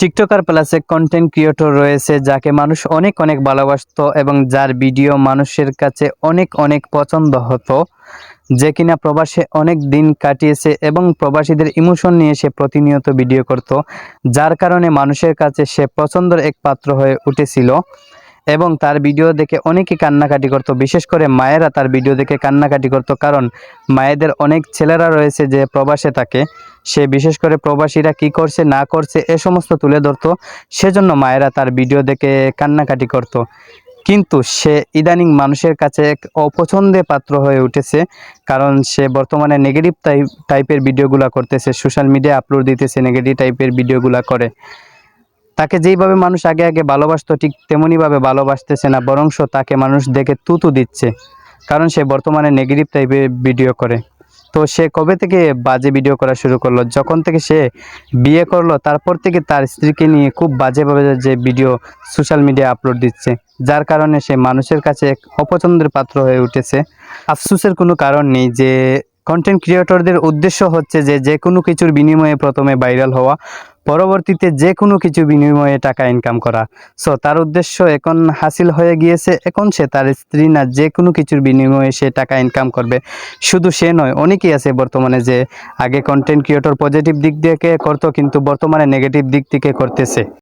TikToker প্লাসে content creator রয়েছে, যাকে মানুষ অনেক অনেক ভালোবাসত এবং যার ভিডিও মানুষের কাছে অনেক অনেক পছন্দ হতো, যে কিনা প্রবাসে অনেক দিন কাটিয়েছে এবং প্রবাসীদের ইমোশন নিয়ে সে প্রতিনিয়ত ভিডিও করত, যার কারণে মানুষের কাছে সে পছন্দের এক পাত্র হয়ে উঠেছিল। এবং তার ভিডিও দেখে অনেকে কান্নাকাটি করতো, বিশেষ করে মায়েরা তার ভিডিও দেখে কান্নাকাটি করতো। কারণ মায়েদের অনেক ছেলেরা রয়েছে যে প্রবাসে থাকে, সে বিশেষ করে প্রবাসীরা কি করছে, না করছে, এ সমস্ত তুলে ধরতো। সেজন্য মায়েরা তার ভিডিও দেখে কান্নাকাটি করত। কিন্তু সে ইদানিং মানুষের কাছে এক অপছন্দের পাত্র হয়ে উঠেছে। কারণ সে বর্তমানে নেগেটিভ টাইপ টাইপের ভিডিওগুলো করতেছে, সোশ্যাল মিডিয়া আপলোড দিতেছে, নেগেটিভ টাইপের ভিডিওগুলো করে। তাকে যেইভাবে মানুষ আগে আগে ভালোবাসতো, ঠিক তেমনইভাবে ভালোবাসতেছে না, বরংশ তাকে মানুষ দেখে তুতু দিচ্ছে। কারণ সে বর্তমানে নেগেটিভ টাইপের ভিডিও করে। তো সে কবে থেকে বাজে ভিডিও করা শুরু করল? যখন থেকে সে বিয়ে করল, তারপর থেকে তার স্ত্রীকে নিয়ে খুব বাজেভাবে যে ভিডিও সোশ্যাল মিডিয়া আপলোড দিচ্ছে। যার কারণে সে মানুষের কাছে এক অপছন্দের পাত্র হয়ে উঠেছে। আফসোসের কোনো কারণ নেই যে কন্টেন্ট ক্রিয়েটরদের উদ্দেশ্য হচ্ছে যে যে কোনো কিছুর বিনিময়ে প্রথমে ভাইরাল হওয়া। পরবর্তীতে যে কোনো কিছু বিনিময়ে টাকা ইনকাম করা। সো তার উদ্দেশ্য এখন হাসিল হয়ে গিয়েছে, এখন সে তার স্ত্রী না যে কোনো কিছুর বিনিময়ে সে টাকা ইনকাম করবে। শুধু সে নয়, অনেকেই আছে বর্তমানে যে আগে কন্টেন্ট ক্রিয়েটর পজিটিভ দিক থেকে করতো, কিন্তু বর্তমানে নেগেটিভ দিক থেকে করতেছে।